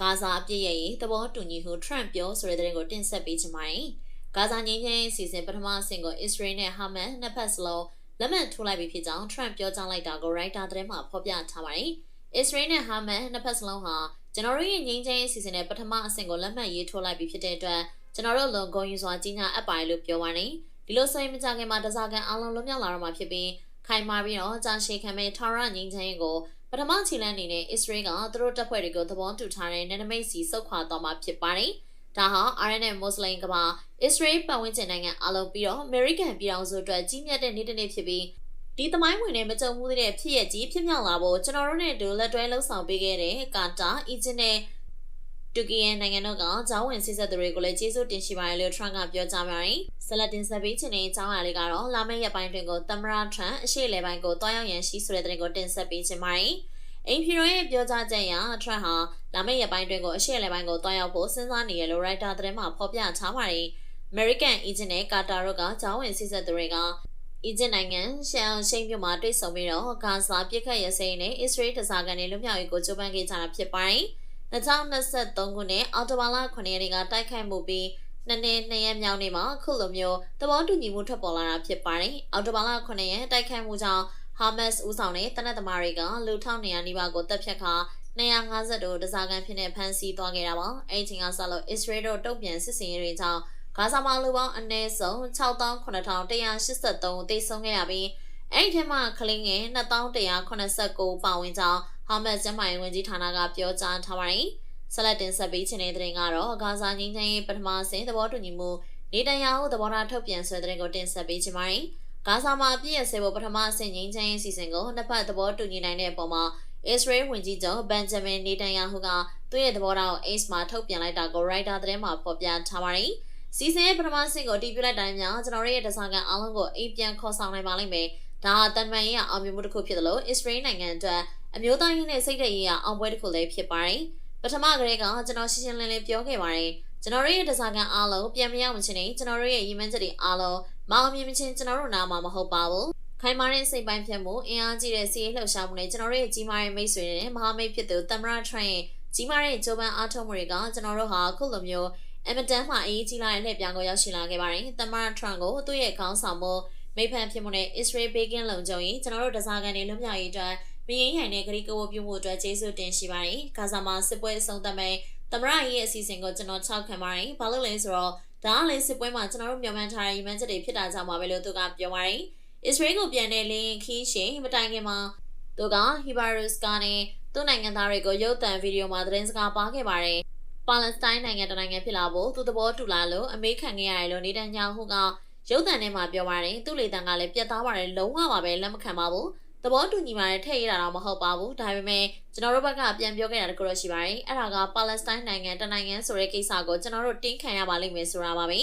ဂါဇာအပြစ်ရဲ့ရေးသဘောတူညီမှုထရန့်ပြောဆိုတဲ့တဲ့ကိုတင်ဆက်ပေးချင်ပါတယ်။ဂါဇာငြိမ်းချမ်းရေးစီစဉ်ပထမအဆင့်ကိုအစ္စရေးနဲ့ဟာမတ်နှစ်ဖက်စလုံးလက်မှတ်ထိုးလိုက်ပြီဖြစ်ကြောင်းထရန့်ပြောကြားလိုက်တာကိုရိုက်တာသတင်းမှာဖော်ပြထားပါတယ်။အစ္စရေးနဲ့ဟာမတ်နှစ်ဖက်စလုံးဟာကျွန်တော်တို့ရဲ့ငြိမ်းချမ်းရေးစီစဉ်တဲ့ပထမအဆင့်ကိုလက်မှတ်ရေးထိုးလိုက်ပြီဖြစ်တဲ့အတွက်ကျွန်တော်တို့လုံဂုံယူစွာကြီးညာအပ်ပါတယ်လို့ပြောပါတယ်။ဒီလိုဆိုရင်မကြခင်မှာတစားကန်အလုံးလုံးမြောက်လာတော့မှာဖြစ်ပြီးခိုင်မာပြီးတော့ကြာရှည်ခံမဲ့ထာဝရငြိမ်းချမ်းရေးကို ပထမခြေလှမ်းအနေနဲ့အစ္စရေးကသူတို့တပ်ဖွဲ့တွေကိုသဘောတူထားတဲ့နယ်နိမိတ်စီစုခွာသွားမှာဖြစ်ပါတယ်။ဒါဟာ RNN မွတ်စလင်ကပါအစ္စရေးပတ်ဝန်းကျင်နိုင်ငံအလုံးပြီးတော့ American ပြည်ထောင်စုအတွက်ကြီးမြတ်တဲ့နေ့တစ်နေ့ဖြစ်ပြီးဒီသမိုင်းဝင်နဲ့မကြုံမှုတဲ့ဖြစ်ရကြီးဖြစ်မြောက်လာဖို့ကျွန်တော်တို့နဲ့အတူလက်တွဲလှုပ်ဆောင်ပေးခဲ့တဲ့ကာတာအီဂျစ်နဲ့ တူကီယန်နိုင်ငံတို့ကဂျောင်းဝင်စစ်ဆက်သူတွေကိုလည်းကျေးဇူးတင်ရှိပါတယ်လို့ထရန့်ကပြောကြားပါတယ်။ဆလတ်တင်ဆက်ပေးခြင်းတဲ့အကြောင်းအရာလေးကတော့လာမယ့်ရက်ပိုင်းတွင်ကိုသမရထရန့်အရှိလေပိုင်းကိုတွားရောက်ရန်ရှိဆိုတဲ့တဲ့ကိုတင်ဆက်ပေးခြင်းပါတယ်။အိမ်ဖြူတော်ရဲ့ပြောကြားချက်အရထရန့်ဟာလာမယ့်ရက်ပိုင်းတွင်ကိုအရှိလေပိုင်းကိုတွားရောက်ဖို့စဉ်းစားနေရလို့ရိုက်တာသတင်းမှာဖော်ပြထားပါတယ်။ American Agent နဲ့ Qatar တို့ကဂျောင်းဝင်စစ်ဆက်သူတွေကအီဂျစ်နိုင်ငံရှန်အောင်ရှိန်မြို့မှာတွေ့ဆုံပြီးတော့ဂါဇာပြစ်ခတ်ရစဲနဲ့အစ္စရေးတစားကန်တွေလွတ်မြောက်ရေးကိုကြိုးပမ်းခဲ့ကြတာဖြစ်ပါတယ်။ 2023ခုနှစ်အောက်တိုဘာလ9ရက်နေ့ကတိုက်ခိုက်မှုပြီးနှစ်နှစ်နှစ်ရက်မြောက်နေ့မှာခုလိုမျိုးသဘောတူညီမှုထွက်ပေါ်လာတာဖြစ်ပါတယ်။အောက်တိုဘာလ9ရက်တိုက်ခိုက်မှုကြောင့်ဟာမတ်စ်ဦးဆောင်တဲ့တနက်သမားတွေကလူ1200နီးပါးကိုတပ်ဖြတ်ခါ250တို့တစားကန်ဖြစ်နေဖမ်းဆီးသွားခဲ့တာပါ။အဲ့ဒီချိန်ကစလို့အစ္စရေးတို့တုံ့ပြန်စစ်စင်ရေးတွေကြောင့်ဂါဇာမှာလူပေါင်းအနည်းဆုံး68,183သေဆုံးခဲ့ရပြီးအဲ့ဒီထဲမှာကလင်းငယ်2189ပါဝင်ကြောင်း ဟာမတ်ကျမိုင်ဝင်ကြီးဌာနကပြောကြားထားပါတယ်။ဆက်လက်တင်ဆက်ပေးခြင်းတဲ့တဲ့ကတော့ဂါဇာငင်းချမ်းရေးပထမဆင့်သဘောတူညီမှုနေတန်ယာဟုသဘောထားထုတ်ပြန်ဆွဲတဲ့ကိုတင်ဆက်ပေးခြင်းပါတယ်။ဂါဇာမှာပြည့်ရစေဖို့ပထမဆင့်ငင်းချမ်းရေးစီစဉ်ကိုနှစ်ဖက်သဘောတူညီနိုင်တဲ့အပေါ်မှာအစ္စရေးဝန်ကြီးချုပ်ဘန်ဂျမင်နေတန်ယာဟုကသူ့ရဲ့သဘောထားကို ACE မှာထုတ်ပြန်လိုက်တာကိုရိုက်တာသတင်းမှာဖော်ပြထားပါတယ်။စီစဉ်ရဲ့ပထမဆင့်ကိုတည်ပြလိုက်တိုင်းများကျွန်တော်တို့ရဲ့တစားကန်အားလုံးကိုအိမ်ပြန်ခေါ်ဆောင်နိုင်ပါလိမ့်မယ်။ဒါဟာတန်မန်ရေးအောင်မြင်မှုတစ်ခုဖြစ်တယ်လို့အစ္စရေးနိုင်ငံအတွက် အမျိုးသားရေးနဲ့စိတ်ဓာတ်ရေးရအောင်ပွဲတစ်ခုလည်းဖြစ်ပါတယ်။ပထမကလေးကကျွန်တော်ရှင်းရှင်းလင်းလင်းပြောခဲ့ပါတယ်။ကျွန်တော်တို့ရဲ့တစားကန်အားလုံးပြန်မရောက်မချင်းနေကျွန်တော်တို့ရဲ့ရည်မှန်းချက်တွေအားလုံးမအောင်မြင်မချင်းကျွန်တော်တို့နားမှာမဟုတ်ပါဘူး။ခိုင်မာတဲ့စိတ်ပိုင်းဖြတ်မှုအင်အားကြီးတဲ့စီးရေးလှုပ်ရှားမှုနဲ့ကျွန်တော်တို့ရဲ့ကြီးမားတဲ့မိတ်ဆွေတွေနဲ့မဟာမိတ်ဖြစ်သူသမရထရန့်ရဲ့ကြီးမားတဲ့ဂျိုးပန်းအားထုတ်မှုတွေကကျွန်တော်တို့ဟာခုလိုမျိုးအမတန်မှအရေးကြီးလာတဲ့လှည့်ပြောင်းကိုရောက်ရှိလာခဲ့ပါတယ်။သမရထရန့်ကိုသူ့ရဲ့ခေါင်းဆောင်မှုမိဖန်ဖြစ်မှုနဲ့ Israel Bacon လုံခြုံရေးကျွန်တော်တို့တစားကန်တွေလွတ်မြောက်ရေးအတွက် မင်းရင်တဲ့ဂရီကဝပြုမှုအတွက်ကျေးဇူးတင်ရှိပါတယ်။ဂါဇာမှာစစ်ပွဲအဆုံးသတ်မဲ့သမရရဲ့အစီအစဉ်ကိုကျွန်တော်ချောက်ခံပါတယ်။ဘာလို့လဲဆိုတော့ဒါကလည်းစစ်ပွဲမှာကျွန်တော်တို့မျှော်မှန်းထားတဲ့ရည်မှန်းချက်တွေဖြစ်တာကြောင့်ပါပဲလို့သူကပြောပါတယ်။အစ္စရေးကိုပြန်တဲ့လင်းခီးရှင်မတိုင်ခင်မှာသူကဟီဘာရုစ်ကနဲ့သူ့နိုင်ငံသားတွေကိုရုပ်သံဗီဒီယိုမှာသတင်းစကားပါခဲ့ပါတယ်။ပါလက်စတိုင်းနိုင်ငံတနိုင်ငံဖြစ်လာဖို့သူသဘောတူလာလို့အမေခံခဲ့ရတယ်လို့နေတန်ညာဟုကရုပ်သံထဲမှာပြောပါတယ်။သူ့လေတံကလည်းပြတ်သားပါတယ်လုံးဝပါပဲလက်မခံပါဘူး။ သဘောတူညီပါတယ်ထည့်ရတာတော့မဟုတ်ပါဘူးဒါပေမဲ့ကျွန်တော်တို့ဘက်ကပြန်ပြောခဲ့တာတခုတော့ရှိပါတယ်အဲ့ဒါကပါလက်စတိုင်းနိုင်ငံတနိုင်ငံဆိုတဲ့ကိစ္စကိုကျွန်တော်တို့တင်းခံရပါလိမ့်မယ်ဆိုတာပါပဲ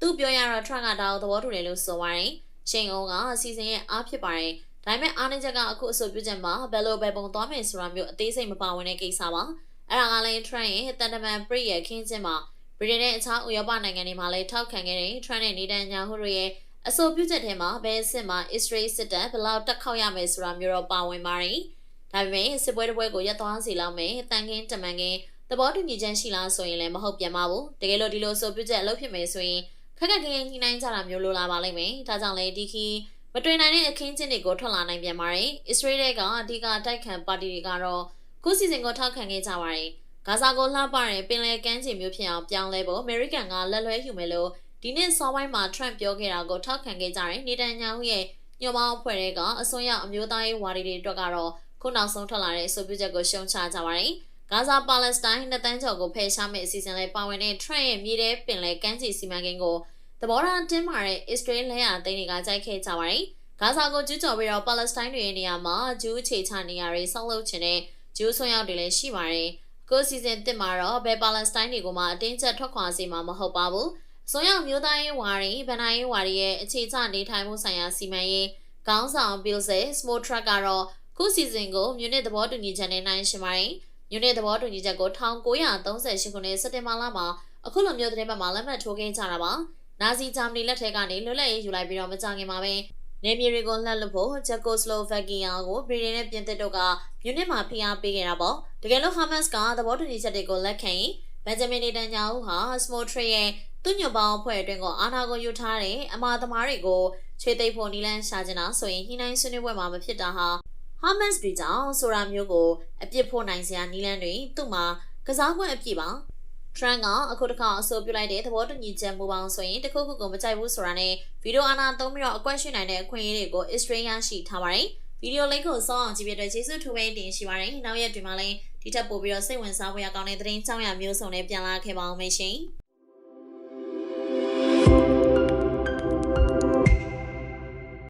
သူပြောရတော့ Trump ကဒါကိုသဘောတူတယ်လို့ဆိုပါတယ်ချိန်အောင်ကအစီအစဉ်ရဲ့အားဖြစ်ပါတယ်ဒါပေမဲ့အားနည်းချက်ကအခုအဆိုပြုချက်မှာဘယ်လိုပဲပုံသွားမယ်ဆိုတာမျိုးအသေးစိတ်မပါဝင်တဲ့ကိစ္စပါအဲ့ဒါကလည်း Trump ရဲ့တန်တမန်ပရိရဲ့ခင်းချင်းမှာဗြိတိန်နဲ့အခြားဥရောပနိုင်ငံတွေမှာလည်းထောက်ခံခဲ့တဲ့ Trump နဲ့နေတန်ညာဟူတို့ရဲ့ အဆိုပြုချက်ထဲမှာဘယ်စစ်မှာ Israel စစ်တပ်ဘယ်လောက်တက်ခေါက်ရမယ်ဆိုတာမျိုးတော့ပါဝင်ပါတယ်။ဒါပေမဲ့စစ်ပွဲတစ်ပွဲကိုရပ်သွားစီလောက်မယ်တန်ခင်းတမန်ခင်းသဘောတူညီချက်ရှိလားဆိုရင်လည်းမဟုတ်ပြန်ပါဘူး။တကယ်လို့ဒီလိုအဆိုပြုချက်အလုပ်ဖြစ်မယ်ဆိုရင်ခက်ခက်ခဲခဲညှိနှိုင်းကြတာမျိုးလိုလာပါလိမ့်မယ်။ဒါကြောင့်လေဒီခီမတွေ့နိုင်တဲ့အခင်းချင်းတွေကိုထွက်လာနိုင်ပြန်ပါတယ်။ Israel ကအဓိကတိုက်ခံပါတီတွေကတော့ခုစီစဉ်ကိုထောက်ခံခဲ့ကြပါတယ်။ဂါဇာကိုလှပတဲ့ပင်လယ်ကမ်းခြေမျိုးဖြစ်အောင်ပြောင်းလဲဖို့အမေရိကန်ကလက်လွဲယူမယ်လို့ ဒီနေ့စောပိုင်းမှာ Trump ပြောခဲ့တာကိုထောက်ခံခဲ့ကြတဲ့နေတန်ညာဟုရဲ့ညွှန်ပေါင်းအဖွဲ့တွေကအစွန်းရောက်အမျိုးသားရေးဝါဒီတွေအတွက်ကတော့ခုနောက်ဆုံးထွက်လာတဲ့အဆိုပြုချက်ကိုရှုံချကြပါတယ်။ဂါဇာပါလက်စတိုင်းနှစ်တန်းကျော်ကိုဖယ်ရှားမယ့်အစီအစဉ်လေးပါဝင်တဲ့ Trump ရဲ့မြေထဲပင်လယ်ကမ်းခြေစီမံကိန်းကိုသဘောထားတင်းမာတဲ့ Israel လက်ရသိန်းတွေကကြိုက်ခဲ့ကြပါတယ်။ဂါဇာကိုကျူးကျော်ပြီးတော့ပါလက်စတိုင်းတွေရဲ့နေရာမှာဂျူးအခြေချနေရာတွေဆောက်လုပ်ခြင်းနဲ့ဂျူးဆွမ်းရောက်တွေလည်းရှိပါတယ်။ကိုစီစဉ်တစ်မှာတော့ဘယ်ပါလက်စတိုင်းတွေကိုမှအတင်းကျပ်ထွက်ခွာစေမှာမဟုတ်ပါဘူး။ စွန်ရောက်မျိုးသားရေးဝါရီဗန်နာရေးဝါရီရဲ့အခြေချနေထိုင်မှုဆိုင်ရာစီမံရေးခေါင်းဆောင် Bill Say Small Truck ကတော့ခုစီစဉ်ကိုမြူနစ်သဘောတူညီချက်နဲ့နိုင်ရှင်ပါတယ်။မြူနစ်သဘောတူညီချက်ကို1938ခုနှစ်စက်တင်ဘာလမှာအခုလိုမျိုးသတင်းပတ်မှာလက်မှတ်ထိုးခဲ့ကြတာပါ။နာဇီဂျာမနီလက်ထက်ကနေလွတ်လပ်ရေးယူလိုက်ပြီးတော့မကြခင်မှာပဲနေမြေတွေကိုလှက်လို့ဖို့ဂျကိုစလိုဗက်ကီယာကိုဗြိတိန်နဲ့ပြင်သစ်တို့ကမြူနစ်မှာဖိအားပေးခဲ့တာပေါ့တကယ်လို့ဟာမတ်စ်ကသဘောတူညီချက်တွေကိုလက်ခံရင်ဘန်ဂျမင်နေတန်ညာဟုဟာစမိုထရီရဲ့ သူ့ညွန့်ပေါင်းအဖွဲ့အတွင်းကအာဏာကိုယူထားတဲ့အမာသမားတွေကိုခြေသိပ်ဖို့နီလန်းရှာကျင်တာဆိုရင်ညှိနှိုင်းဆွေးနွေးပွဲမှာမဖြစ်တာဟာဟာမတ်စ်တွေကြောင့်ဆိုတာမျိုးကိုအပြစ်ဖို့နိုင်စရာနီလန်းတွေသူ့မှာကစားခွင့်အပြည့်ပါထရန်ကအခုတစ်ခါအဆိုပြုလိုက်တဲ့သဘောတူညီချက်မူပေါင်းဆိုရင်တခုခုကိုမကြိုက်ဘူးဆိုတာနဲ့ဗီဒီယိုအာနာသုံးပြီးတော့အကွက်ရှိနိုင်တဲ့အခွင့်အရေးတွေကို Australia ရှိထားပါတယ်။ဗီဒီယိုလိန့်ကိုစောအောင်ကြည့်ပြတဲ့ကျေးဇူးထူပဲတင်ရှိပါတယ်။နောက်ရက်တွေမှာလည်းဒီထက်ပိုပြီးတော့စိတ်ဝင်စားဖို့ရကောင်းတဲ့သတင်းကြောင်းရမျိုးစုံနဲ့ပြန်လာခဲ့ပါအောင်မရှင်။